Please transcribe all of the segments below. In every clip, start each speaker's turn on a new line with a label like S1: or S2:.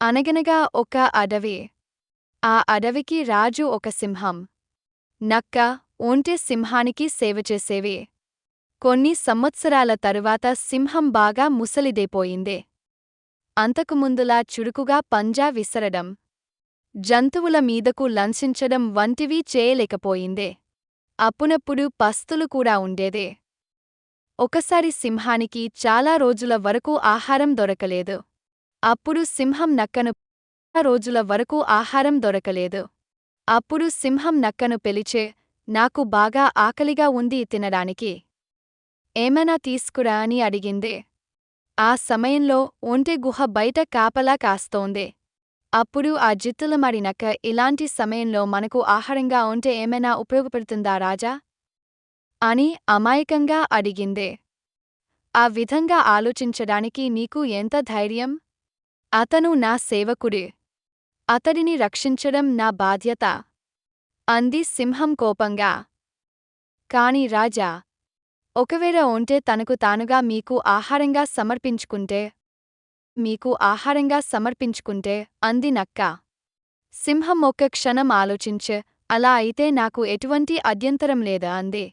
S1: అనగనగా ఒక అడవి. ఆ అడవికి రాజు ఒక సింహం. నక్క ఒంటె సింహానికి సేవ చేసేవి. కొన్ని సంవత్సరాల తరువాత సింహం బాగా ముసలిదైపోయిందే. అంతకుముందులా చురుకుగా పంజా విసరడం. జంతువుల మీదకు లంచించడం వంటివి చేయలేకపోయిందే. అప్పునప్పుడు పస్తులు కూడా ఉండేదే. ఒకసారి సింహానికి చాలా రోజుల వరకు ఆహారం దొరకలేదు. అప్పుడు సింహం నక్కను రోజుల వరకు ఆహారం దొరకలేదు. అప్పుడు సింహం నక్కను పిలిచే నాకు బాగా ఆకలిగా ఉంది తినడానికి. ఏమైనా తీసుకురా అని అడిగిందే. ఆ సమయంలో ఒంటె గుహ బయట కాపలా కాస్తోందే. అప్పుడు ఆ జిత్తుల మడినక్క ఇలాంటి సమయంలో మనకు ఆహారంగా ఉంటే ఏమైనా ఉపయోగపడుతుందా రాజా? అని అమాయకంగా అడిగిందే. ఆ విధంగా ఆలోచించడానికి నీకు ఎంత ధైర్యం? అతను నా సేవకుడే. అతడిని రక్షించడం నా బాధ్యత. అంది సింహం కోపంగా. కాని రాజా ఒకవేళ ఉంటే తనకు తానుగా మీకు ఆహారంగా సమర్పించుకుంటే మీకు ఆహారంగా సమర్పించుకుంటే అంది నక్క. సింహం ఒక్క క్షణం ఆలోచించే అలా అయితే నాకు ఎటువంటి అద్యంతరం లేదా అంది.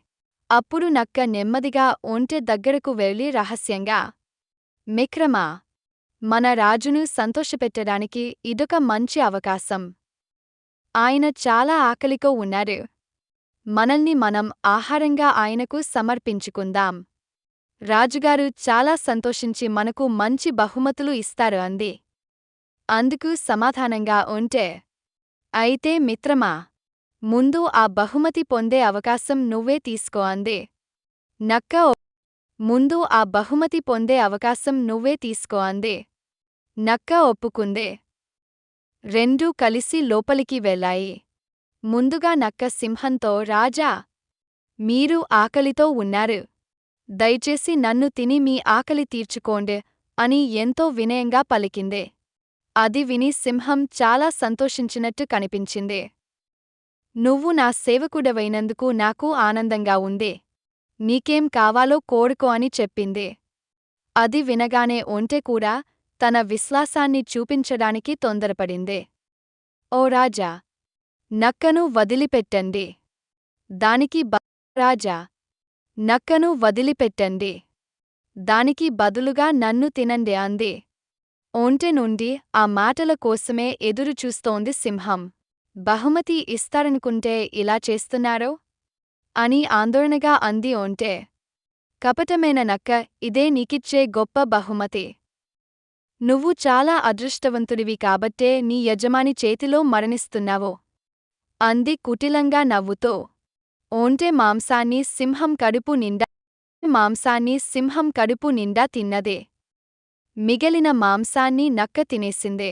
S1: అప్పుడు నక్క నెమ్మదిగా ఒంటె దగ్గరకు వెళ్ళి రహస్యంగా మిక్రమా మన రాజును సంతోషపెట్టడానికి ఇదొక మంచి అవకాశం. ఆయన చాలా ఆకలితో ఉన్నారు. మనల్ని మనం ఆహారంగా ఆయనకు సమర్పించుకుందాం. రాజుగారు చాలా సంతోషించి మనకు మంచి బహుమతులు ఇస్తారు అంది. అందుకు సమాధానంగా ఉంటే అయితే మిత్రమా ముందు ఆ బహుమతి పొందే అవకాశం నువ్వే తీసుకో అందే. నక్క ముందు ఆ బహుమతి పొందే అవకాశం నువ్వే తీసుకో అందే. నక్క ఒప్పుకుందే. రెండూ కలిసి లోపలికి వెళ్ళాయి. ముందుగా నక్క సింహంతో రాజా మీరు ఆకలితో ఉన్నారు. దయచేసి నన్ను తిని మీ ఆకలి తీర్చుకోండి అని ఎంతో వినయంగా పలికిందే. అది విని సింహం చాలా సంతోషించినట్టు కనిపించిందే. నువ్వు నా సేవకుడవైనందుకు నాకు ఆనందంగా ఉందే. నీకేం కావాలో కోడుకో అని చెప్పిందే. అది వినగానే ఒంటె కూడా తన విశ్వాసాన్ని చూపించడానికి తొందరపడిందే. ఓ రాజా! నక్కను వదిలిపెట్టండి. దానికి రాజా! నక్కను వదిలిపెట్టండి. దానికి బదులుగా నన్ను తినండి అంది. ఒంటె నుండి ఆ మాటల కోసమే ఎదురుచూస్తోంది సింహం. బహుమతి ఇస్తారనుకుంటే ఇలా చేస్తున్నారో? అని ఆందోళనగా అంది ఒంటె. కపటమైన నక్క ఇదే నీకిచ్చే గొప్ప బహుమతి. నువ్వు చాలా అదృష్టవంతుడివి కాబట్టే నీ యజమాని చేతిలో మరణిస్తున్నావో. అంది కుటిలంగా నవ్వుతో. ఓంటే మాంసాన్ని సింహం కడుపు నిండా మాంసాన్ని సింహం కడుపు నిండా తిన్నదే. మిగిలిన మాంసాన్ని నక్క తినేసిందే.